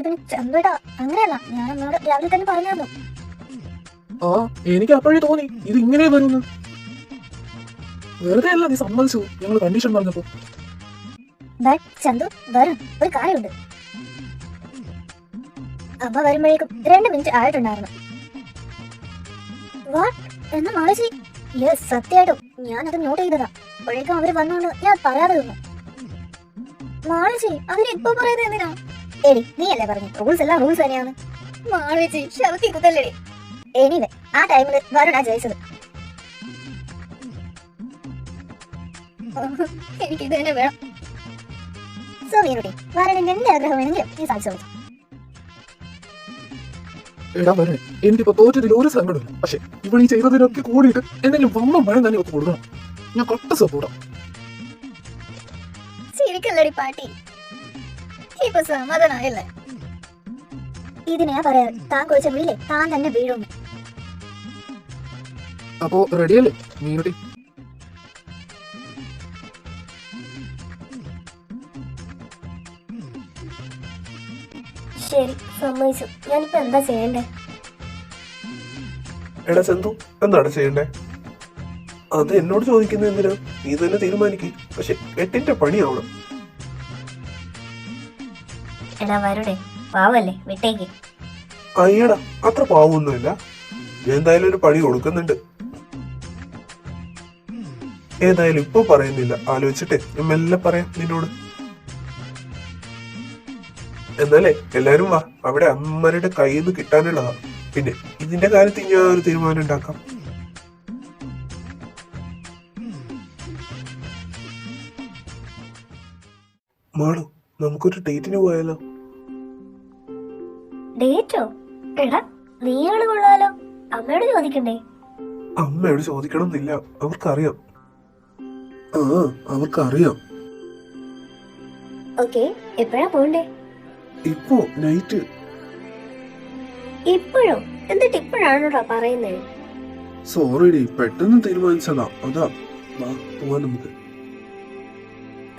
അത് പിന്നെ ചമ്പേട്ടാ അങ്ങനെയല്ല ഞാൻ അമ്മയോട് രാവിലെ തന്നെ പറഞ്ഞായിരുന്നു. ആ എനിക്ക് അപ്പോഴേ തോന്നി ഇത് ഇങ്ങനെ വരുന്നു. വെറുതെ അല്ല നീ സമ്മതിച്ചു ഞങ്ങൾ കണ്ടീഷൻ പറഞ്ഞപ്പോ. ചന്തു വരും ഒരു കാര്യമുണ്ട്. അമ്മ വരുമ്പോഴേക്കും രണ്ട് മിനിറ്റ് ആയിട്ടുണ്ടായിരുന്നു. വാട്ട് എന്ന് മാളേജി യെസ് സത്യമായിട്ടും ഞാനത് നോട്ട് ചെയ്തതാ. അപ്പോഴേക്കും അവർ വന്നോണ്ട് ഞാൻ പറയാതെ നിന്നു. അവർ അവരിപ്പോ പറയുന്നത് എന്തിനാ? എടി നീ അല്ലേ പറഞ്ഞു? റൂൾസ് എല്ലാം റൂൾസ് തന്നെയാണ്. മാളേജി ശവത്തി കുത്തല്ലേടി എനിവേ ആ ടൈമിൽ വരുണാ ജയിച്ചത് എനിക്ക് ഇത് തന്നെ വേണം. സോ മീനുട്ടി വരണിന്റെ എന്ത് ആഗ്രഹം വേണമെങ്കിലും നീ സാധിച്ചോളൂ എടാ വരെ എനിക്കിപ്പോ തോറ്റതിൽ ഒരു സങ്കടമില്ല പക്ഷെ ഇവൾ ഈ ചെയ്തതിനൊക്കെ കൂടിയിട്ട് എന്തെങ്കിലും വമ്മം പഴം തന്നെ ഒക്കെ കൊടുക്കണം. ഞാൻ കൊട്ട സപ്പോർട്ടാ ചിരിക്കല്ലടി പാട്ടി. ഇപ്പൊ സമാധാനായല്ലേ ഇതിനെയാ പറയാറ് താൻ കുറിച്ച വീലേ താൻ തന്നെ വീഴും. അപ്പോ റെഡിയല്ലേ മീനുട്ടി? ശരി സമ്മതിച്ചു. ഞാനിപ്പോ എന്താ ചെയ്യണ്ടേ? എടാ ചന്തു എന്താണ് ചെയ്യണ്ടേ? അത് എന്നോട് ചോദിക്കുന്ന എന്തിനാ നീ തന്നെ തീരുമാനിക്കും. പക്ഷെ എട്ടിന്റെ പണിയാവണം. എടാ വരുടേ പാവല്ലേ വിട്ടേക്ക്. അയ്യടാ അത്ര പാവൊന്നുമില്ല. എന്തായാലും ഒരു പണി കൊടുക്കുന്നുണ്ട്. ഏതായാലും ഇപ്പൊ പറയുന്നില്ല. ആലോചിച്ചിട്ടെ ഞാൻ മെല്ലെ പറയാം നിന്നോട്. എന്നാലേ എല്ലാരും വാ. അവിടെ അമ്മരുടെ കയ്യിൽ നിന്ന് കിട്ടാനുള്ളതാ. പിന്നെ ഇതിന്റെ കാര്യത്തിൽ ഞാൻ ഒരു തീരുമാനം ഉണ്ടാക്കാം. മാളു നമുക്കൊരു ഡേറ്റിന് പോയാലോ? ഡേറ്റോ എടാ നീയാണ് കൊള്ളാലോ. അമ്മയോട് ചോദിക്കണ്ടേ? അമ്മയോട് ചോദിക്കണമെന്നില്ല. അവർക്കറിയാം. ആ അവർക്കറിയാം. ഓക്കെ എപ്പോഴാ പോണ്ടേ? ഇപ്പോ നൈറ്റ് ഇപ്പോഴോ? എന്നിട്ട് ഇപ്പോഴാണോടാ പറയുന്നേ? സോറി പെട്ടെന്ന് തീരുമാനിച്ചതാ. അതാ വാ പോവാൻ നമുക്ക്.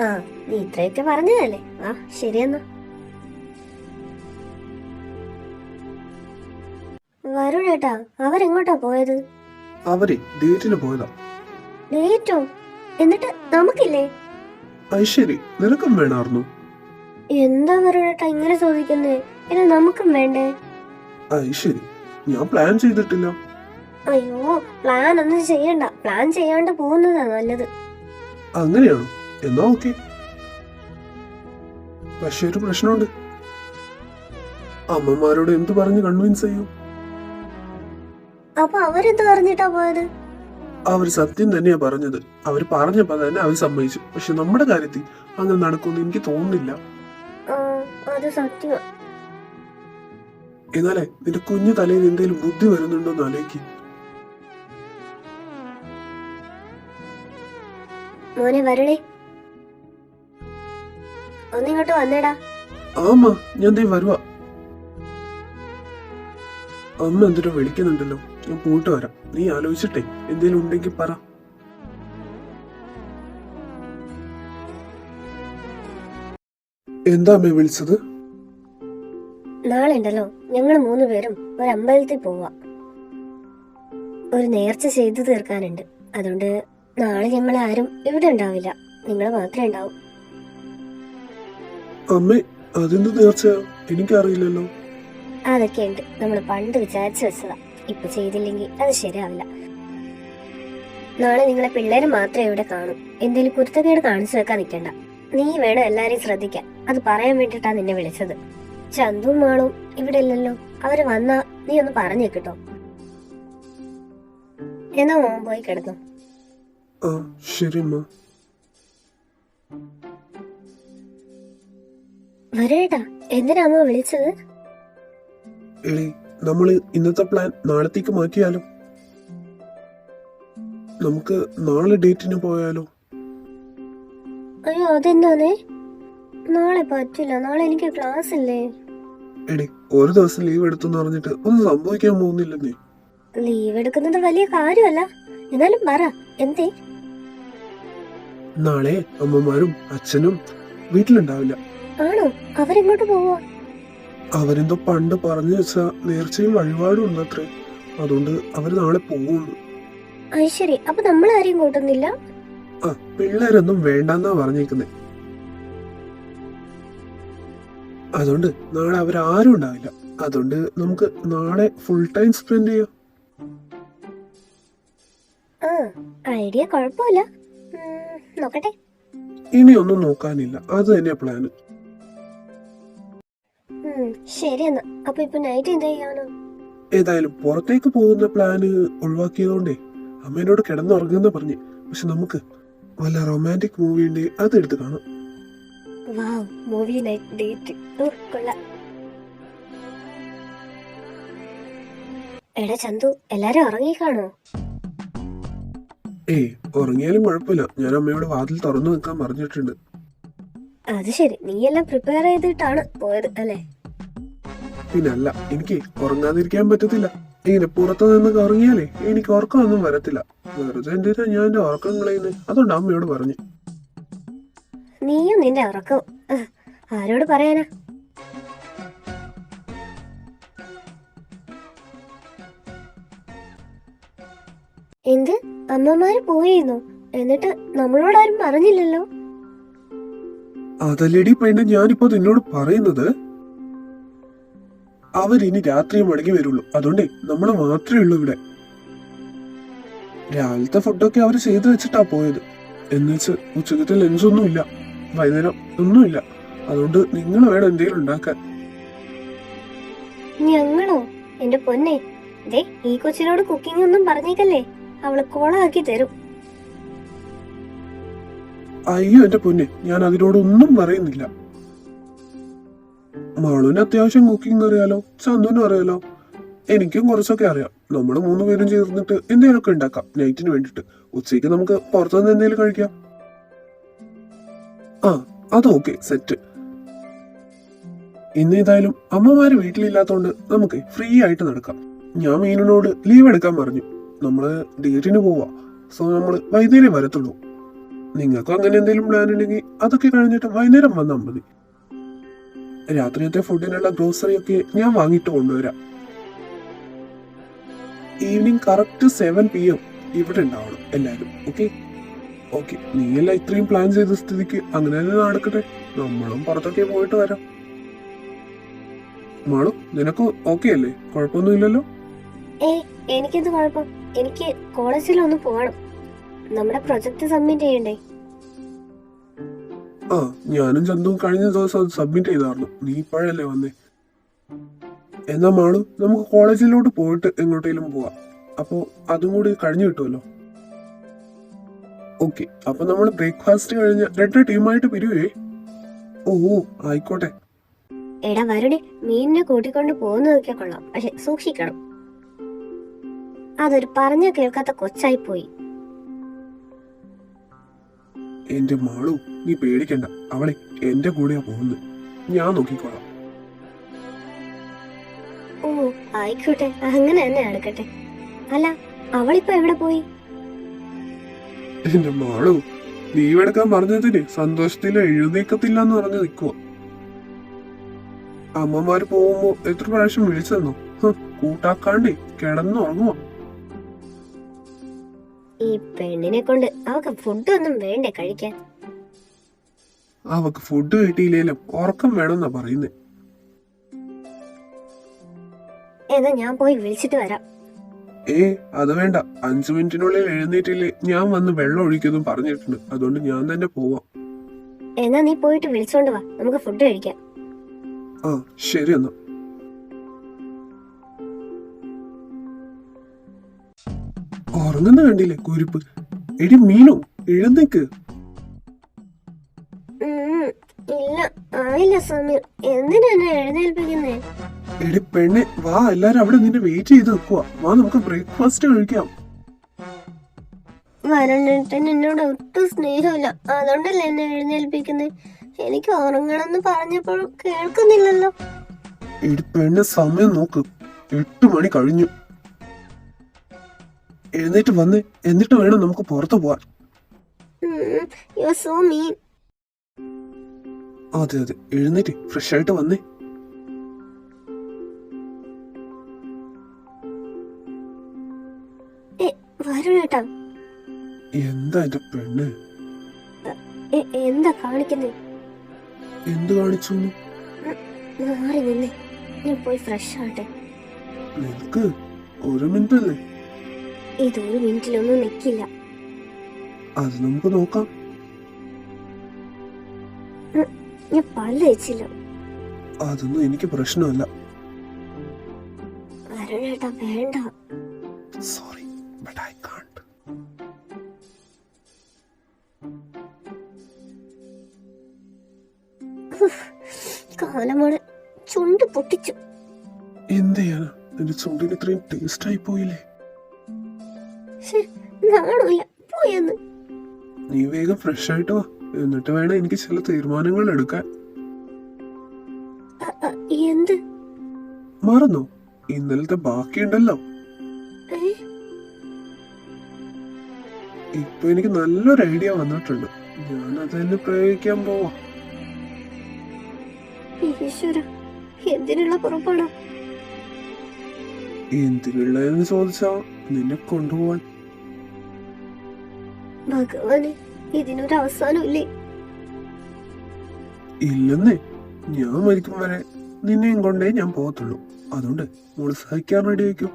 ആ നീ ഇത്രയൊക്കെ പറഞ്ഞതല്ലേ? ആ ശരിയെന്നാ വരുടേട്ടാ അവരെങ്ങോട്ടാ പോയത്? അവർ ഡേറ്റിന് പോയതാ. ഡേറ്റോ? എന്നിട്ട് നമുക്കില്ലേ? ഐശ്വരി നിനക്കും വേണമായിരുന്നു എന്താ വരുടേട്ടാ ഇങ്ങനെ ചോദിക്കുന്നേ? ഇനി നമുക്കും വേണ്ടേ? ഐശ്വരി ഞാൻ പ്ലാൻ ചെയ്തിട്ടില്ല. അയ്യോ പ്ലാൻ ഒന്നും ചെയ്യണ്ട. പ്ലാൻ ചെയ്യാണ്ട് പോകുന്നതാ നല്ലത്. അങ്ങനെയാണോ? എന്നാ ഓക്കെ. പക്ഷെ ഒരു പ്രശ്നമുണ്ട്. അമ്മമാരോട് എന്തു പറഞ്ഞു കൺവിൻസ് ചെയ്യും? അപ്പൊ അവരെന്ത് പറഞ്ഞിട്ടാ പോയത്? അവർ സത്യം തന്നെയാ പറഞ്ഞത്. അവർ പറഞ്ഞപ്പോ തന്നെ അവർ സമ്മതിച്ചു. പക്ഷെ നമ്മുടെ കാര്യത്തിൽ അങ്ങനെ നടക്കുമെന്ന് എനിക്ക് തോന്നുന്നില്ല. എന്നാലേ നിന്റെ കുഞ്ഞു തലയിൽ എന്തെങ്കിലും ബുദ്ധി വരുന്നുണ്ടോ എന്ന് ആലോചിക്കും. മോനെ വരണേ ഒന്നിങ്ങോട്ട് വന്നേടാ. ആമ്മ ഞാൻ ദേ വരുവാ. അമ്മ എന്തിനോ വിളിക്കുന്നുണ്ടല്ലോ. ഞാൻ പോയിട്ട് വരാം. നീ ആലോചിച്ചിട്ടെ എന്തേലും ഉണ്ടെങ്കിൽ പറ. എന്താ അമ്മ വിളിച്ചത്? നാളെ ഉണ്ടല്ലോ ഞങ്ങൾ മൂന്ന് പേരും ഒരു അമ്പലത്തിൽ പോവാ. ഒരു നേർച്ച ചെയ്തു തീർക്കാനുണ്ട്. അതുകൊണ്ട് നാളെ ഞങ്ങൾ ആരും ഇവിടെ ഉണ്ടാവില്ല. നിങ്ങൾ മാത്രമേ ഉണ്ടാവും. അമ്മ അതെന്ത് തീർച്ചയാ എനിക്കറിയില്ലല്ലോ. അതൊക്കെ ഉണ്ട് നമ്മൾ പണ്ട് വിചാരിച്ചു വെച്ചതാ. ഇപ്പൊ ചെയ്തില്ലെങ്കിൽ അത് ശരിയാവില്ല. നാളെ നിങ്ങളെ പിള്ളേര് മാത്രമേ ഇവിടെ കാണൂ. എന്തേലും കുരുത്തക്കേട് കാണിച്ചു വെക്കാൻ നിൽക്കണ്ട. നീ വേണം എല്ലാരെയും ശ്രദ്ധിക്കാൻ. അത് പറയാൻ വേണ്ടിട്ടാ നിന്നെ വിളിച്ചത്. ചന്തുവും മാളും ഇവിടെ ഇല്ലല്ലോ. അവർ വന്നാ നീ ഒന്ന് പറഞ്ഞേക്കിട്ടോ എന്നാ മോൻ പോയി കിടന്നു. ശരി വരേട്ടാ എന്തിനാ അമ്മ വിളിച്ചത്? എടി നമ്മൾ ഇന്നത്തെ പ്ലാൻ നാളത്തേക്ക് മാറ്റിയാലോ? നമുക്ക് നാളെ ഡേറ്റിന് പോയാലോ? അയ്യോ അതെന്താണേ നാളെ പറ്റില്ല നാളെ എനിക്ക് ക്ലാസ് ഇല്ലേ എടി ഒരു ദിവസം ലീവ് എടുത്തെന്ന് പറഞ്ഞിട്ട് ഒന്നും സംഭവിക്കാൻ പോകുന്നില്ലെന്നേ. ലീവ് എടുക്കുന്നത് വലിയ കാര്യമല്ല. എന്നാലും പറ എന്തേ? നാളെ അമ്മമാരും അച്ഛനും വീട്ടിലുണ്ടാവില്ല. ആണോ? അവരെങ്ങോട്ട് പോവാ? അവരെന്തോ പണ്ട് പറഞ്ഞു വെച്ച നേർച്ചയും വഴിപാടും ഉണ്ടത്രേ അതുകൊണ്ട് അവർ നാളെ പോവുള്ളു അത് ശരി അപ്പൊ നമ്മൾ ആരെയും കൂട്ടുന്നില്ല? ആ പിള്ളേരൊന്നും വേണ്ടെന്നാ പറഞ്ഞേക്കുന്നേ. അതുകൊണ്ട് നാളെ അവരാരും ഉണ്ടാവില്ല. അതുകൊണ്ട് നമുക്ക് നാളെ ഫുൾ ടൈം സ്പെൻഡ് ചെയ്യാം. ആ ഐഡിയ കുഴപ്പമില്ല. നോക്കട്ടെ നോക്കട്ടെ. ഇനിയൊന്നും നോക്കാനില്ല. അത് തന്നെയാ പ്ലാന് ശരി എന്നാ അപ്പൊ ഇപ്പൊ നൈറ്റ് എന്ത് ചെയ്യാനോ? ഏതായാലും പുറത്തേക്ക് പോകുന്ന പ്ലാന് ഒഴിവാക്കിയതുകൊണ്ടേ അമ്മേനോട് കിടന്നുറങ്ങുന്ന പറഞ്ഞു. പക്ഷെ നമുക്ക് വല്ല റൊമാന്റിക് മൂവി ഉണ്ട് അതെടുത്ത് കാണാം. വാവ് മൂവി നൈറ്റ് ഡേറ്റ് കൊള്ളാം. എടാ ചന്തു എല്ലാരും ഉറങ്ങിക്കാണോ ഏയ് ഉറങ്ങിയാലും കുഴപ്പമില്ല. ഞാൻ അമ്മയോട് വാതിൽ തുറന്നു നിൽക്കാൻ പറഞ്ഞിട്ടുണ്ട്. അത് ശരി. നീ എല്ലാം പ്രിപ്പയർ ചെയ്തിട്ടാണ് പോയത് അല്ലേ? പിന്നല്ല എനിക്ക് ഉറങ്ങാതിരിക്കാൻ പറ്റത്തില്ല. ഇങ്ങനെ പുറത്തു നിന്ന് ഉറങ്ങിയാലേ എനിക്ക് ഉറക്കമൊന്നും വരത്തില്ല. വെറുതെ എന്തിനാ ഞാൻ എന്റെ ഉറക്കം കളയുന്നത് അതുകൊണ്ട് അമ്മയോട് പറഞ്ഞു. നീയും നിന്റെ ഉറക്കവും ആരോട് പറയാനാ? എന്ത്? അമ്മമാര് പോയിരുന്നു. എന്നിട്ട് നമ്മളോട് ആരും പറഞ്ഞില്ലല്ലോ? അതല്ലടി പെണ്ണ് ഞാനിപ്പോ നിന്നോട് പറയുന്നത്. അവരിനി രാത്രി മടങ്ങി വരുള്ളൂ. അതുകൊണ്ട് നമ്മൾ മാത്രമേ ഉള്ളൂ ഇവിടെ. രാവിലത്തെ ഫുഡൊക്കെ അവർ ചെയ്തു വെച്ചിട്ടാ പോയത്. എന്നുവെച്ച് ഉച്ചക്കത്തെ ലഞ്ചൊന്നുമില്ല വൈകുന്നേരം ഒന്നുമില്ല അതുകൊണ്ട് നിങ്ങൾ വേണം എന്തെങ്കിലും ഉണ്ടാക്കാൻ. ഞങ്ങളോ? എന്റെ പൊന്നെ. ദേ ഈ കൊച്ചിനോട് കുക്കിംഗ് ഒന്നും പറഞ്ഞേക്കല്ലേ? അവൾ കോളാക്കി തരും. അയ്യോ എന്റെ പൊന്നെ. ഞാൻ അതിനോടൊന്നും പറയുന്നില്ല. മാളുവിന് അത്യാവശ്യം കുക്കിംഗ് അറിയാലോ ചന്ദുനും അറിയാലോ. എനിക്കും കുറച്ചൊക്കെ അറിയാം. നമ്മൾ മൂന്ന് പേരും ചേർന്നിട്ട് എന്തെങ്കിലുമൊക്കെ ഉണ്ടാക്കാം നൈറ്റിന് വേണ്ടിട്ട് ഉച്ചയ്ക്ക് നമുക്ക് പുറത്തുനിന്ന് എന്തെങ്കിലും കഴിക്കാം. ആ അത് ഓക്കെ സെറ്റ് ഇന്ന് ഏതായാലും അമ്മമാര് വീട്ടിലില്ലാത്തോണ്ട് നമുക്ക് ഫ്രീ ആയിട്ട് നടക്കാം. ഞാൻ മീനിനോട് ലീവ് എടുക്കാൻ പറഞ്ഞു. നമ്മൾ ഡേറ്റിന് പോവാ. സോ നമ്മൾ വൈകുന്നേരം വരത്തുള്ളൂ. നിങ്ങൾക്കും അങ്ങനെ എന്തെങ്കിലും പ്ലാൻ ഉണ്ടെങ്കിൽ അതൊക്കെ കഴിഞ്ഞിട്ട് വൈകുന്നേരം വന്നാൽ മതി. രാത്രിയത്തെ ഫുഡിനുള്ള ഗ്രോസറി ഒക്കെ ഞാൻ വാങ്ങിയിട്ട് കൊണ്ടുവരാം. Evening correct seven P M ഇവിടെ ഉണ്ടാവണം എല്ലാരും ഓക്കെ ഓക്കെ നീയെല്ലാം ഇത്രയും പ്ലാൻ ചെയ്ത സ്ഥിതിക്ക് അങ്ങനെ തന്നെ നടക്കട്ടെ. നമ്മളും പുറത്തൊക്കെ പോയിട്ട് വരാം. മാളു നിനക്ക് ഓക്കെ അല്ലേ? കുഴപ്പമൊന്നും ഇല്ലല്ലോ? എനിക്കെന്ത് കുഴപ്പം? എനിക്ക് കോളേജിലൊന്ന് പോകണം നമ്മുടെ പ്രൊജക്ട് സബ്മിറ്റ് ചെയ്യണ്ടേ? ആ ഞാനും ചന്തുവും കഴിഞ്ഞ ദിവസം സബ്മിറ്റ് ചെയ്തായിരുന്നു. നീ ഇപ്പോഴല്ലേ വന്നേ? എന്നാ മാണു നമുക്ക് കോളേജിലോട്ട് പോയിട്ട് എങ്ങോട്ടേലും പോവാം. അപ്പോ അതും കൂടി കഴിഞ്ഞു കിട്ടുമല്ലോ ഓക്കെ അപ്പൊ നമ്മൾ ബ്രേക്ക്ഫാസ്റ്റ് കഴിഞ്ഞ് രണ്ട് ടീമായിട്ട് പിരിവേ ഓ, ആയിക്കോട്ടെ. എടാ വരുണെ മീനിനെ കൂട്ടിക്കൊണ്ട് പോകുന്നതൊക്കെ കൊള്ളാം. പക്ഷെ സൂക്ഷിക്കണം. അതൊരു പറഞ്ഞു കേൾക്കാത്ത കൊച്ചായി പോയി എന്റെ മോളു നീ പേടിക്കണ്ട. അവളെ എന്റെ കൂടെയാ പോകുന്നത് ഞാൻ നോക്കിക്കോളാം. ഓ ആയിക്കോട്ടെ. അങ്ങനെ തന്നെ നടക്കട്ടെ. അല്ല അവളിപ്പോ എവിടെ പോയി? എന്റെ മോളു ലീവ് എടുക്കാൻ പറഞ്ഞതിന് സന്തോഷത്തിൽ എഴുന്നേക്കത്തില്ല എന്ന് പറഞ്ഞ് നിൽക്കുക അമ്മമാര് പോകുമ്പോ എത്ര പ്രാവശ്യം വിളിച്ചെന്നോ കൂട്ടാക്കാണ്ടേ കിടന്നുറങ്ങുവാ. ഈ പെണ്ണിനെ കൊണ്ട് അവക്ക് ഫുഡ് ഒന്നും വേണ്ടേ കഴിക്കാൻ? അവക്ക് ഫുഡ് കിട്ടിയില്ലേലും ഉറക്കം വേണമെന്നാ പറയുന്നേ. എന്നാ ഞാൻ പോയി വിളിച്ചിട്ട് വരാം. ഏ അത് വേണ്ട. അഞ്ചു മിനിറ്റിനുള്ളിൽ എഴുന്നേറ്റില്ലേ ഞാൻ വന്ന് വെള്ളം ഒഴിക്കുന്നു പറഞ്ഞിട്ടുണ്ട്. അതുകൊണ്ട് ഞാൻ തന്നെ പോവാം. എന്നാ നീ പോയിട്ട് വിളിച്ചോണ്ട് വാ. നമുക്ക് ഫുഡ് കഴിക്കാം. ആ ശരി എന്നാ. ഉറങ്ങുന്ന കണ്ടില്ലേ കുരിപ്പ്? എടി മീനു എഴുന്നേക്ക്. ഇല്ല ആയില്ല സമീർ എന്തിനാ എന്നെ എഴുന്നേൽപ്പിക്കുന്നേ? എടി പെണ്ണെ വാ എല്ലാരും അവിടെ നിന്നെ വെയിറ്റ് ചെയ്ത് നിൽക്കുക വാ നമുക്ക് ബ്രേക്ക്ഫാസ്റ്റ് കഴിക്കാം. വരണിട്ട് എന്നോട് ഒട്ടും സ്നേഹമില്ല. അതുകൊണ്ടല്ലേ എന്നെ എഴുന്നേൽപ്പിക്കുന്നത് എനിക്ക് ഉറങ്ങണമെന്ന് പറഞ്ഞപ്പോൾ കേൾക്കുന്നില്ലല്ലോ. എടി പെണ്ണെ സമയം നോക്ക്. എട്ട് മണി കഴിഞ്ഞു. എഴുന്നേറ്റ് വന്ന് എന്നിട്ട് വേണം നമുക്ക് പുറത്തു പോവാൻ. അതെ അതെ. എഴുന്നേറ്റ് ഫ്രഷ് ആയിട്ട് വന്നേ. എന്താ എന്റെ പെണ്ണ്? എന്താ കാണിക്കുന്നേ? എന്ത് കാണിച്ചു മാറി നിന്നെ. ഞാൻ പോയി ഫ്രഷ് ആട്ടെ നിനക്ക് ഒരു മിനിറ്റ് അല്ലേ? ഇതൊരു മിനിറ്റിലൊന്നും നിൽക്കില്ല അത് നമുക്ക് നോക്കാം. ഞാൻ പല്ല് വെച്ചില്ല അതൊന്നും എനിക്ക് പ്രശ്നമല്ല. വരണേട്ടാ വേണ്ട. സോറി ബട്ട് ഐ കാണ്ട് ചുണ്ട് പൊട്ടിച്ചു. എന്ത് ചെയ്യാനാ നിന്റെ ചുണ്ടിന് ഇത്രയും ടേസ്റ്റ് ആയി പോയില്ലേ? നാണമില്ല പോയെന്ന്? നീ വേഗം ഫ്രഷ് ആയിട്ട് വാ. എന്നിട്ട് വേണം എനിക്ക് ചില തീരുമാനങ്ങൾ എടുക്കാൻ. എന്ത്? മറന്നോ? ഇന്നലത്തെ ബാക്കിയുണ്ടല്ലോ? ഇപ്പൊ എനിക്ക് നല്ലൊരു ഐഡിയ വന്നിട്ടുണ്ട്. ഞാൻ അതന്നെ പ്രയോഗിക്കാൻ പോവാ. എന്തിനുള്ള പുറപ്പാടാ എന്തിനുള്ളതെന്ന് ചോദിച്ചാ നിന്നെ കൊണ്ടുപോവാൻ. ഭഗവാന് ഇതിനൊരു അവസാനമില്ലേ ഇല്ലെന്നേ ഞാൻ മരിക്കും വരെ നിന്നെയും കൊണ്ടേ ഞാൻ പോകത്തുള്ളൂ. അതുകൊണ്ട് മോൾ സഹിക്കാൻ റെഡി വയ്ക്കും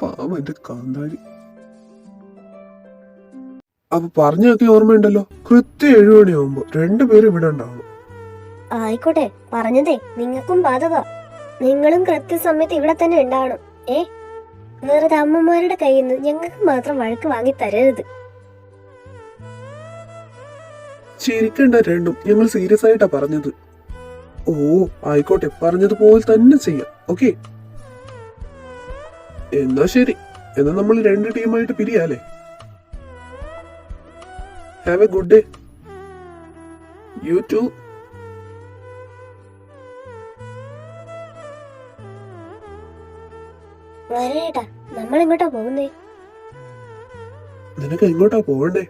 പാവം എന്റെ കാന്താരി. അപ്പൊ പറഞ്ഞൊക്കെ ഓർമ്മയുണ്ടല്ലോ? കൃത്യം ഏഴു മണിയാവുമ്പോ രണ്ടുപേരും ഇവിടെ ഉണ്ടാവും. ആയിക്കോട്ടെ പറഞ്ഞതേ നിങ്ങൾക്കും ബാധക നിങ്ങളും കൃത്യസമയത്ത് ഇവിടെ തന്നെ ഉണ്ടാവണം. ഏ? വെറുതെ അമ്മമാരുടെ കയ്യിൽ നിന്ന് ഞങ്ങൾക്ക് മാത്രം വഴക്ക് വാങ്ങി തരരുത്. ചിരിക്കണ്ട രണ്ടും. ഞങ്ങൾ സീരിയസ് ആയിട്ടാ പറഞ്ഞത്. ഓ ആയിക്കോട്ടെ. പറഞ്ഞതുപോലെ തന്നെ ചെയ്യാം. ഓക്കെ? എന്നാ ശരി. എന്നാ നമ്മൾ രണ്ട് ടീമായിട്ട് പിരിയാലേ have a good day you too വരേട്ടാ നമ്മൾ എങ്ങോട്ടാ പോകുന്നേ. നിനക്ക് എങ്ങോട്ടാ പോകണ്ടേ?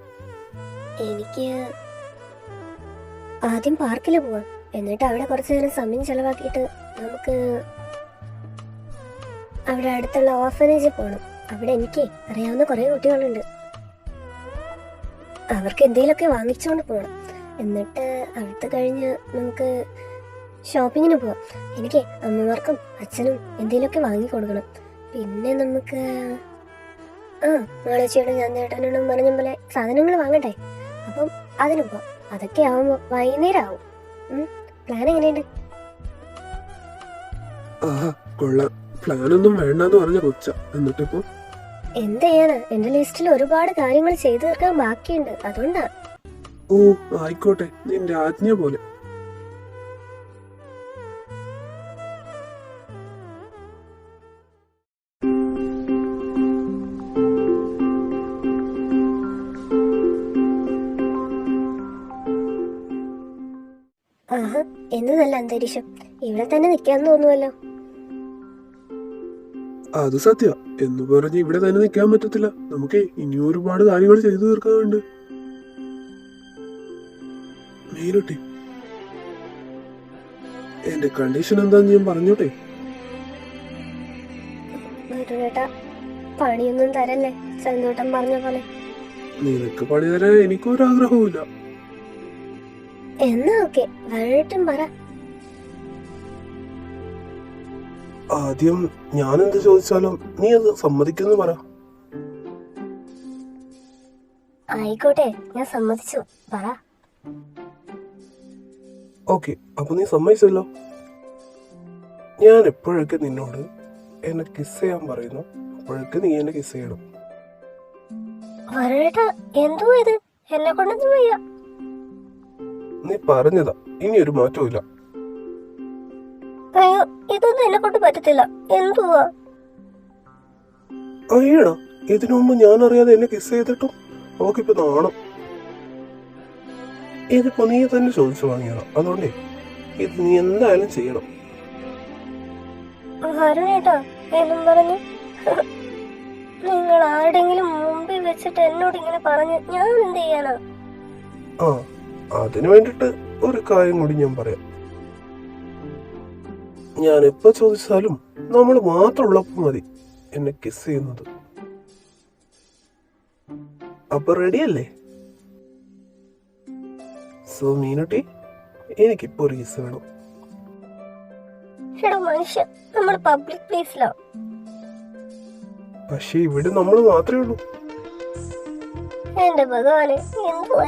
എനിക്ക് ആദ്യം പാർക്കിൽ പോവാം. എന്നിട്ട് അവിടെ കുറച്ചു നേരം സമയം ചെലവാക്കിയിട്ട് നമുക്ക് അവിടെ അടുത്തുള്ള ഓർഫനേജിൽ പോകണം അവിടെ എനിക്ക് അറിയാവുന്ന കുറെ കുട്ടികളുണ്ട്. അവർക്ക് എന്തെങ്കിലുമൊക്കെ വാങ്ങിച്ചുകൊണ്ട് പോകണം എന്നിട്ട് അടുത്ത് കഴിഞ്ഞ് നമുക്ക് ഷോപ്പിങ്ങിന് പോവാം. എനിക്ക് അമ്മമാർക്കും അച്ഛനും എന്തെങ്കിലുമൊക്കെ വാങ്ങിക്കൊടുക്കണം. പിന്നെ നമുക്ക് ആ മാളച്ചിയുടെ ഞാൻ ചേട്ടനോടും പറഞ്ഞ പോലെ സാധനങ്ങൾ വാങ്ങട്ടെ. അപ്പം അതിന് പോവാം. അതൊക്കെ ആവുമ്പോ വൈകുന്നേരം ആവും പ്ലാൻ എങ്ങനെയുണ്ട്? കൊള്ളാം. വേണ്ടെന്ന് പറഞ്ഞ കൊച്ച. എന്നിട്ടിപ്പോ? എന്ത് ചെയ്യാനാ? എന്റെ ലിസ്റ്റിൽ ഒരുപാട് കാര്യങ്ങൾ ചെയ്തു തീർക്കാൻ ബാക്കിയുണ്ട്. അതുകൊണ്ടാ. ഓ ആയിക്കോട്ടെ. നിന്റെ ആജ്ഞ പോലെ. എന്ന് നല്ല അന്തരീക്ഷം. ഇവിടെ തന്നെ നിൽക്കാൻ തോന്നുമല്ലോ അത് സത്യ. എന്ന് പറഞ്ഞ് ഇവിടെ തന്നെ നിൽക്കാൻ പറ്റത്തില്ല. നമുക്ക് ഇനി ഒരുപാട് കാര്യങ്ങൾ ചെയ്തു തീർക്കാനുണ്ട്. മേലുട്ടി. എന്റെ കണ്ടീഷൻ എന്താന്ന് ഞാൻ പറഞ്ഞോട്ടെ? പണിയൊന്നും തരല്ലേ? ചെന്തോട്ടം പറഞ്ഞ പോലെ. നിനക്ക് പണി തരാൻ എനിക്കൊരാഗ്രഹവുമില്ല. എന്നാ ഓക്കെ. പറ. ആദ്യം ഞാൻ എന്ത് ചോദിച്ചാലും നീ അത് സമ്മതിക്കുന്നു പറ. ആയിക്കോട്ടെ ഞാൻ സമ്മതിച്ചു. പറ. ഓക്കെ അപ്പൊ നീ സമ്മതിച്ചല്ലോ? ഞാൻ എപ്പോഴൊക്കെ നിന്നോട് എന്നെ കിസ് ചെയ്യാൻ പറയുന്നു. അപ്പോഴൊക്കെ നീ എന്നെ കിസ് ചെയ്യണം. എന്തോ ഇത്? എന്നെ കൊണ്ടൊന്നും വയ്യ. നീ പറഞ്ഞതാ. ഇനി ഒരു മാറ്റവും ഇല്ല അയ്യോ ഇതൊന്നും എന്നെ കൊണ്ട് പറ്റത്തില്ല. എന്തുവാ? അയ്യടാ ഇതിനു മുമ്പ് ഞാൻ അറിയാതെ എന്നെ കിസ് ചെയ്തിട്ടും അവക്കിപ്പോ നാണം. ഇതിപ്പോ നീ തന്നെ ചോദിച്ചു വാങ്ങിയതാ. അതുകൊണ്ടേ ഇത് നീ എന്തായാലും ചെയ്യണം. വരണേട്ടാ എന്നും പറഞ്ഞു. നിങ്ങൾ ആരുടെങ്കിലും മുമ്പിൽ വെച്ചിട്ട് എന്നോട് ഇങ്ങനെ പറഞ്ഞു ഞാൻ എന്ത് ചെയ്യാനാ? ആ അതിനു വേണ്ടിട്ട് ഒരു കാര്യം കൂടി ഞാൻ പറയാം. ഞാൻ എപ്പോ ചോദിച്ചാലും നമ്മൾ മാത്രമുള്ളപ്പോൾ മതി എന്നെ കിസ് ചെയ്യുന്നത്. അപ്പൊ റെഡിയല്ലേ സോ മീനുട്ടി എനിക്കിപ്പോ ഒരു കിസ് വേണം. പക്ഷെ ഇവിടെ നമ്മൾ മാത്രമേ ഉള്ളൂ. എന്റെ ഭഗവാനെ എന്തുവാ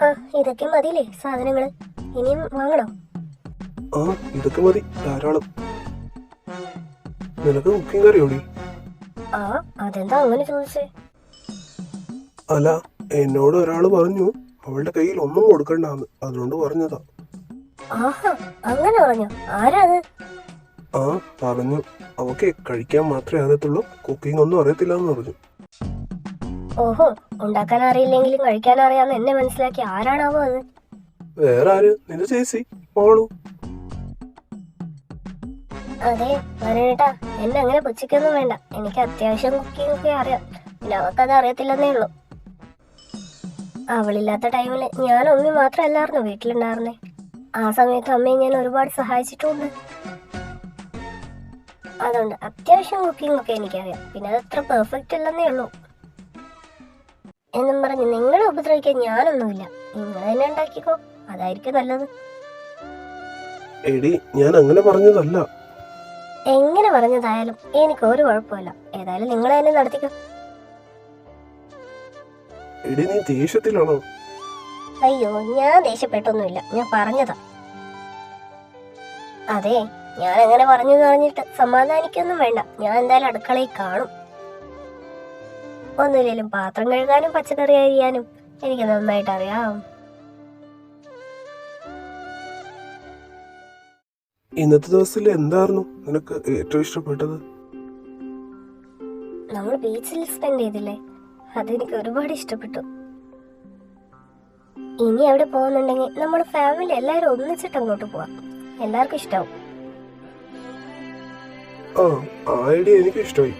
ആ ഇതൊക്കെ മതിയില്ലേ സാധനങ്ങൾ? ഇനിയും വാങ്ങണോ? ആ ഇതൊക്കെ മതി ധാരാളം. നിനക്ക് കുക്കിംഗ് അറിയോടി ആ അതെന്താ അങ്ങനെ ചോദിച്ചേ? അല്ല എന്നോട് ഒരാൾ പറഞ്ഞു അവളുടെ കയ്യിൽ ഒന്നും കൊടുക്കണ്ടെന്ന് അതുകൊണ്ട് പറഞ്ഞതാ. ആഹാ അങ്ങനെ പറഞ്ഞു? ആരാ അത് ആ പറഞ്ഞു. അവക്ക് കഴിക്കാൻ മാത്രമേ അറിയത്തുള്ളൂ കുക്കിംഗ് ഒന്നും അറിയത്തില്ല എന്ന് പറഞ്ഞു. ഓഹോ ഉണ്ടാക്കാൻ അറിയില്ലെങ്കിലും കഴിക്കാൻ അറിയാന്ന് എന്നെ മനസ്സിലാക്കി ആരാണാവോ അത്? വേറെ ആര്? നിന്റെ ചേച്ചി മോളു. അതെ വരേട്ടാ എന്നെ അങ്ങനെ പുച്ഛിക്കൊന്നും വേണ്ട. എനിക്ക് അത്യാവശ്യം കുക്കിംഗ് ഒക്കെ അറിയാം. പിന്നെ അവക്കത് അറിയത്തില്ലെന്നേ ഉള്ളൂ. അവളില്ലാത്ത ടൈമിൽ ഞാൻ ഉമ്മി മാത്രമല്ലായിരുന്നു വീട്ടിലുണ്ടായിരുന്നേ? ആ സമയത്ത് അമ്മയെ ഞാൻ ഒരുപാട് സഹായിച്ചിട്ടുണ്ട്. അതുകൊണ്ട് അത്യാവശ്യം കുക്കിംഗ് ഒക്കെ എനിക്കറിയാം. പിന്നെ അത് അത്ര പെർഫെക്റ്റ് അല്ലെന്നേ ഉള്ളൂ. എന്നും പറഞ്ഞ് നിങ്ങളെ ഉപദ്രവിക്കാൻ ഞാനൊന്നുമില്ല. നിങ്ങൾ തന്നെ ഉണ്ടാക്കിക്കോ. അതായിരിക്കും നല്ലത്. എടി ഞാൻ അങ്ങനെ പറഞ്ഞതല്ല. എങ്ങനെ പറഞ്ഞതായാലും എനിക്ക് ഒരു കുഴപ്പമില്ല. ഏതായാലും നിങ്ങൾ തന്നെ നടത്തിക്കോ. എടി നീ ദേഷ്യത്തിലാണോ? അയ്യോ ഞാൻ ദേഷ്യപ്പെട്ടൊന്നുമില്ല. ഞാൻ പറഞ്ഞതാ. അതെ ഞാൻ അങ്ങനെ പറഞ്ഞു പറഞ്ഞിട്ട് സമാധാനിക്കൊന്നും വേണ്ട. ഞാൻ എന്തായാലും അടുക്കളയിൽ കാണും. ഒന്നുമില്ലേലും പാത്രം കഴുകാനും പച്ചക്കറി അരിയാനും എനിക്ക് നന്നായിട്ട് അറിയാം. ഇന്നത്തെ ദിവസത്തിൽ എന്തായിരുന്നു നിനക്ക് ഏറ്റവും ഇഷ്ടപ്പെട്ടത്? നമ്മൾ ബീച്ചിൽ സ്പെൻഡ് ചെയ്തില്ലേ? അതെനിക്ക് ഒരുപാട് ഇഷ്ടപ്പെട്ടു. ഇനി അവിടെ പോകുന്നുണ്ടെങ്കിൽ നമ്മുടെ ഫാമിലി എല്ലാവരും ഒന്നിച്ചിട്ട് അങ്ങോട്ട് പോവാം. എല്ലാവർക്കും ഇഷ്ടാവും. ആ ഐഡിയ എനിക്ക് ഇഷ്ടമായി.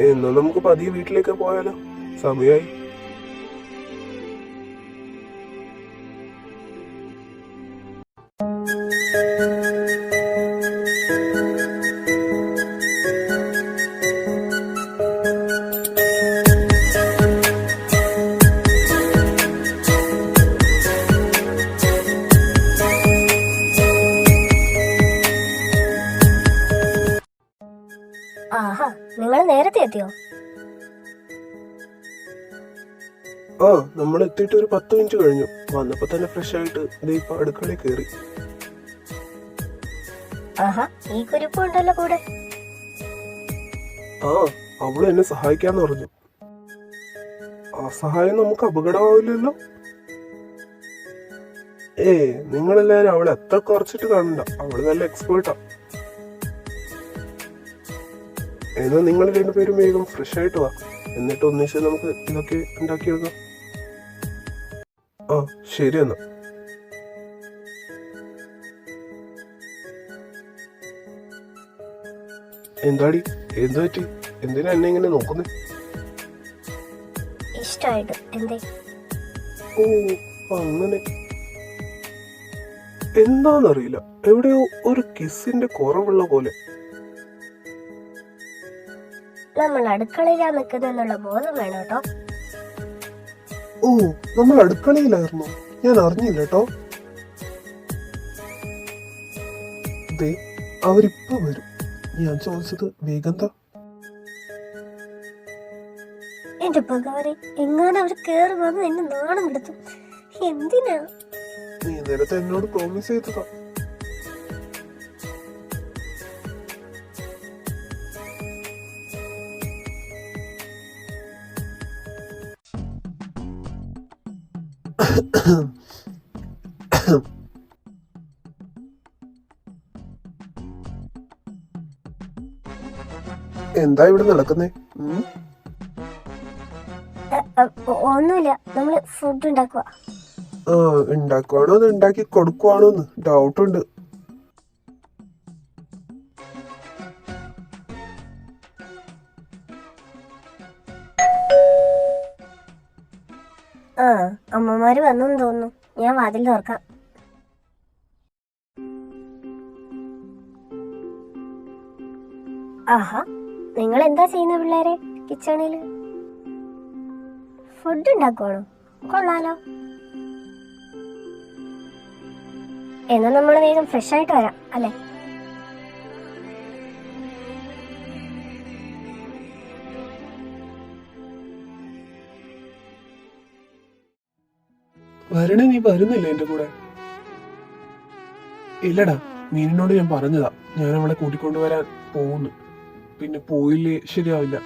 എന്നാ നമുക്ക് പതിയെ വീട്ടിലേക്ക് പോയാലോ? സമയമായി ആഹാ നിങ്ങൾ നേരത്തെ എത്തിയോ? ആ നമ്മൾ എത്തിയിട്ട് ഒരു പത്ത് മിനിറ്റ് കഴിഞ്ഞു. വന്നപ്പോ തന്നെ ഫ്രഷ് ആയിട്ട് ഇപ്പൊ അടുക്കളയിൽ കയറി ആഹാ ഈ കുരിപ്പ് ഉണ്ടല്ലോ കൂടെ. ആ അവൾ എന്നെ സഹായിക്കാന്ന് പറഞ്ഞു. ആ സഹായം നമുക്ക് അപകടമാവില്ലല്ലോ? ഏ നിങ്ങളെല്ലാരും അവളെ എത്ര കുറച്ചിട്ട് കാണണ്ട. അവൾ നല്ല എക്സ്പേർട്ടാ എന്നാ നിങ്ങൾ രണ്ടുപേരും വേഗം ഫ്രഷ് ആയിട്ട് വാ. എന്നിട്ട് ഒന്നിച്ച് നമുക്ക് ഇതൊക്കെ ഉണ്ടാക്കിയെടുക്കാം ആ ശരി എന്നാ. എന്താടി? എന്ത് പറ്റി? എന്തിനാ എന്നെ ഇങ്ങനെ നോക്കുന്നേ? ഇഷ്ടമായിട്ട് എന്തേ? ഓ അങ്ങനെ. എന്താന്നറിയില്ല. എവിടെയോ ഒരു കിസ്സിന്റെ കുറവുള്ള പോലെ. നമ്മൾ അടുക്കളയിലാ നിൽക്കുന്നെന്നുള്ള ബോധം വേണം കേട്ടോ. ഓ നമ്മൾ അടുക്കളയിലായിരുന്നു. ഞാൻ അറിഞ്ഞില്ല കേട്ടോ. ദേ അവരിപ്പോ വരും. ഞാൻ ചോദിച്ചത് വേഗം താ. എന്റെ ഭഗവാനെ എങ്ങാനും അവർ കേറി വന്ന് എന്നെ നാണം കിടത്തും. എന്തിനാ? നീ നേരത്തെ എന്നോട് പ്രോമിസ് ചെയ്തതാ. എന്താ ഇവിടെ നടക്കുന്നേ? ഒന്നുമില്ല. നമ്മൾ ഫുഡ് ഉണ്ടാക്കുക ആ ഉണ്ടാക്കുവാണോ അത് ഉണ്ടാക്കി ഡൗട്ട് എന്ന് വന്നെന്ന് തോന്നുന്നു. ഞാൻ വാതിൽ തുറക്കാം. ആഹാ നിങ്ങൾ എന്താ ചെയ്യുന്ന പിള്ളേരെ കിച്ചണിൽ ഫുഡ് ഉണ്ടാക്കുവാണോ? കൊള്ളാലോ. എന്നാ നമ്മൾ വേഗം ഫ്രഷ് ആയിട്ട് വരാം അല്ലേ? വരണേ നീ വരുന്നില്ല എന്റെ കൂടെ? ഇല്ലടാ മീനിനോട് ഞാൻ പറഞ്ഞതാ. ഞാൻ അവളെ കൂട്ടിക്കൊണ്ടുവരാൻ പോകുന്നു പിന്നെ പോയില്ലേ? ശരിയാവില്ല.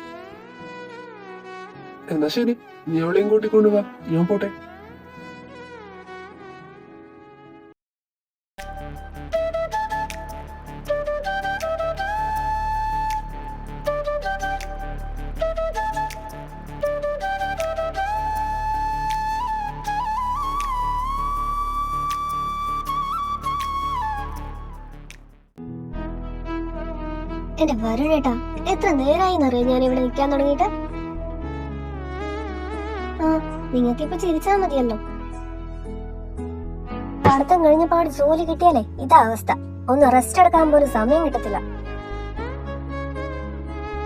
എന്നാ ശരി നീ അവളെയും കൂട്ടിക്കൊണ്ടുവാ ഞാൻ പോട്ടെ. എന്റെ വരുണേട്ടാ എത്ര നേരായി എന്നറിയോ? ഞാൻ ഇവിടെ നിൽക്കാൻ തുടങ്ങിയിട്ട്. ആ നിങ്ങൾക്ക് ഇപ്പൊ ചിരിച്ചാ മതിയല്ലോ. പഠിത്തം കഴിഞ്ഞ പാട് ജോലി കിട്ടിയാലേ? ഇതാ അവസ്ഥ. ഒന്ന് റെസ്റ്റ് എടുക്കാൻ പോലും സമയം കിട്ടത്തില്ല.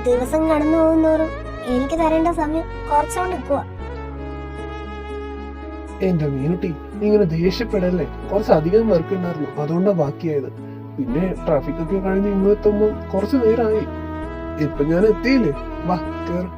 ദിവസം കടന്നു പോകുന്നോറും എനിക്ക് തരേണ്ട സമയം കുറച്ചുകൊണ്ട് നിൽക്കുക എന്റെ മീനുട്ടി ഇങ്ങനെ ദേഷ്യപ്പെടല്ലേ? കുറച്ചധികം വർക്ക് ഉണ്ടായിരുന്നു. അതുകൊണ്ടാണ് ബാക്കിയായത്. പിന്നെ ട്രാഫിക് ഒക്കെ കഴിഞ്ഞ് ഇങ്ങ് എത്തുമ്പോ കുറച്ച് നേരമായി ഇപ്പൊ ഞാൻ എത്തിയില്ലേ? വാ കേറി.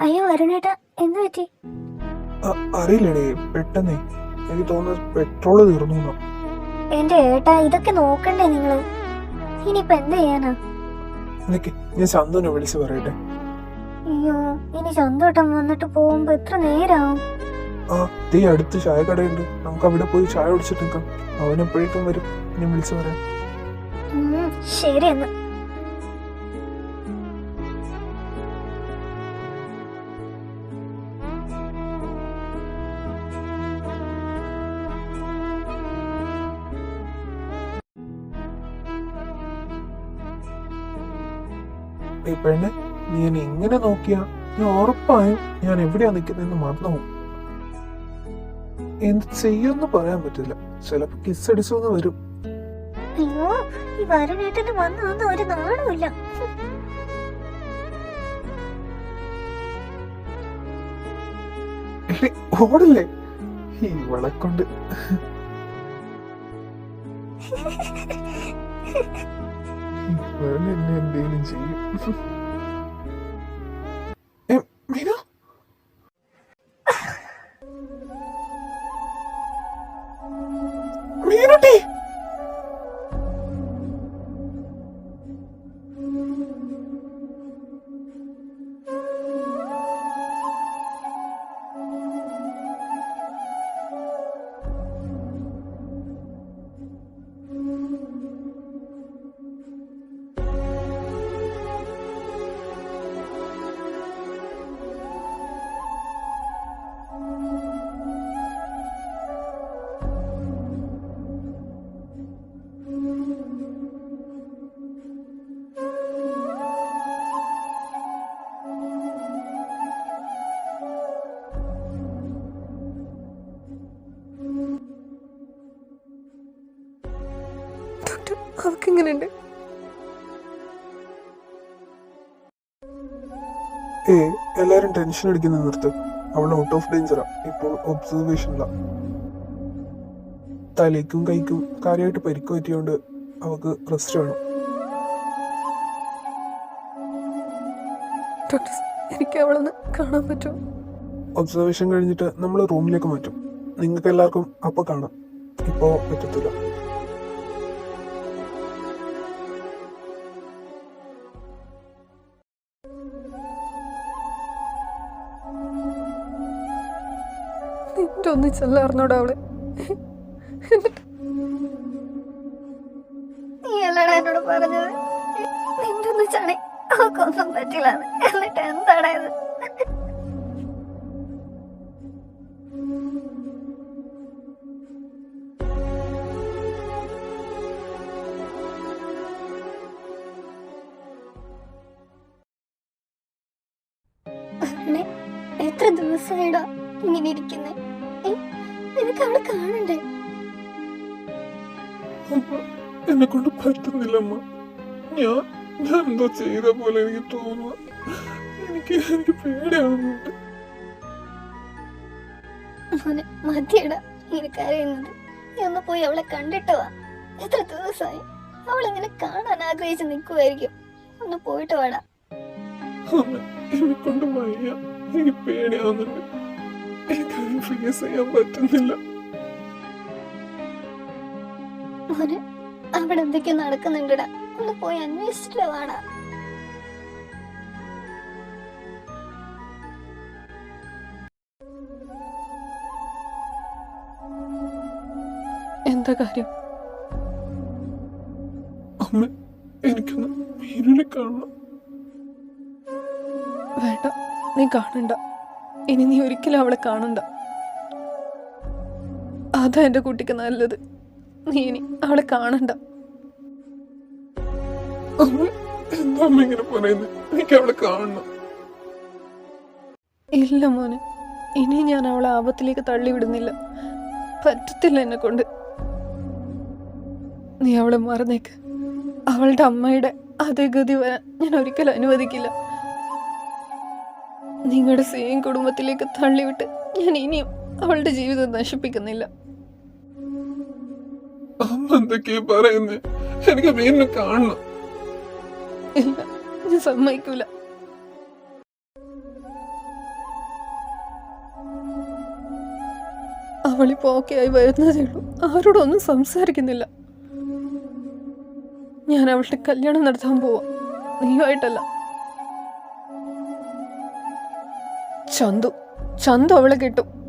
അയ്യോ അരുണേട്ടാ എന്ത് പറ്റി അറിയില്ലടേ പെട്ടെന്നേ. എനിക്ക് തോന്നുന്നത് പെട്രോൾ തീർന്നു എന്റെ ഏട്ടാ ഇതൊക്കെ നോക്കണ്ടേ നിങ്ങൾ? ഇനിയിപ്പൊ എന്ത് ചെയ്യാനാ? നിക്ക് ഞാൻ ചന്തുനെ വിളിച്ച് പറയട്ടെ. അയ്യോ ഇനി ചന്തോട്ടം വന്നിട്ട് പോകുമ്പോ എത്ര നേരാവും. ആ തീ അടുത്ത് ചായ കടയുണ്ട്. നമുക്ക് അവിടെ പോയി ചായ കുടിച്ചിട്ട് നിൽക്കാം. അവൻ എപ്പോഴേക്കും വരും. ഞാൻ വിളിച്ചു പറയാം. ശരി എന്നാ. പെണ്ണെ നീ എന്നെ എങ്ങനെ നോക്കിയാ ഞാൻ ഉറപ്പായും ഞാൻ എവിടെയാ നിൽക്കുന്നതെന്ന് മറന്നുപോകും എന്ത് ചെയ്യുമെന്ന് പറയാൻ പറ്റില്ല. ചിലപ്പോ കിസ് അടിച്ചോന്ന് വരും. അയ്യോ ഈ വരുണേട്ടന് വന്നു വന്ന് ഒരു നാണമില്ല എടി, ഓടില്ലേ? ഈ വളക്കൊണ്ട് ഇവൻ എന്നെ എന്തേലും അവക്കെങ്ങനെയുണ്ട് ഏ എല്ലാരും ടെൻഷൻ അടിക്കുന്ന നിർത്ത്. അവൾ ഔട്ട് ഓഫ് ഡേഞ്ചറാ ഇപ്പോൾ ഒബ്സർവേഷനിലാ തലയ്ക്കും കൈക്കും കാര്യമായിട്ട് പരിക്ക് പറ്റിയോണ്ട് അവക്ക് റെസ്റ്റ് വേണം. എനിക്ക് അവളൊന്ന് കാണാൻ പറ്റുമോ? ഒബ്സർവേഷൻ കഴിഞ്ഞിട്ട് നമ്മൾ റൂമിലേക്ക് മാറ്റും. നിങ്ങൾക്ക് എല്ലാവർക്കും അപ്പോൾ കാണാം. ഇപ്പോ പറ്റത്തില്ല. നിന്റെ ഒന്നിച്ചല്ല അറിഞ്ഞോടാ അവളെ. നീ എത്ര ദിവസമായിടാ ഇങ്ങനെ ഇരിക്കുന്നേ? എന്നെ കൊണ്ട് പറ്റുന്നില്ല അമ്മ ഞാൻ ഞാൻ എന്തോ ചെയ്ത പോലെ എനിക്ക് തോന്നുക എനിക്ക് എനിക്ക് പേടിയാവുന്നുണ്ട്. മോനെ മതിയട. ഒന്ന് പോയി അവളെ കണ്ടിട്ട് വാ. എത്ര ദിവസമായി? അവൾ ഇങ്ങനെ കാണാൻ ആഗ്രഹിച്ച് നിൽക്കുമായിരിക്കും ഒന്ന് പോയിട്ട് വാടാ. കൊണ്ട് വയ്യ. എനിക്ക് പേടിയാവുന്നുണ്ട്. എനിക്കത് ഫേസ് ചെയ്യാൻ പറ്റുന്നില്ല. മോനെ അവിടെ എന്തൊക്കെയോ നടക്കുന്നുണ്ടടാ. ഒന്ന് പോയി അന്വേഷിച്ചിട്ട് വാടാ എന്താ കാര്യം? അമ്മ കാണണം. വേണ്ട നീ കാണണ്ട. ഇനി നീ ഒരിക്കലും അവളെ കാണണ്ട. അതാ എന്റെ കുട്ടിക്ക് നല്ലത്. നീ ഇനി അവളെ കാണണ്ട. അമ്മ ഇങ്ങനെ എനിക്ക് അവളെ കാണണം. ഇല്ല മോനെ ഇനി ഞാൻ അവളെ ആപത്തിലേക്ക് തള്ളിവിടുന്നില്ല. പറ്റത്തില്ല എന്നെ കൊണ്ട്. നീ അവളെ മറന്നേക്ക്. അവളുടെ അമ്മയുടെ അതേ ഗതി വരാൻ ഞാൻ ഒരിക്കലും അനുവദിക്കില്ല. നിങ്ങളുടെ സെയിം കുടുംബത്തിലേക്ക് തള്ളിവിട്ട് ഞാൻ ഇനിയും അവളുടെ ജീവിതം നശിപ്പിക്കുന്നില്ല. അമ്മ എന്തൊക്കെയാ പറയുന്നേ? എനിക്ക് വീണ്ടും കാണണം. ഇല്ല ഞാൻ സമ്മതിക്കൂല. അവളിപ്പോ ഓക്കെ ആയി വരുന്നതേ ഉള്ളൂ. ആരോടൊന്നും സംസാരിക്കുന്നില്ല. ഞാൻ അവളുടെ കല്യാണം നടത്താൻ പോവാ. നീയുമായിട്ടല്ല. ചന്തു ചന്തു അവളെ കിട്ടും.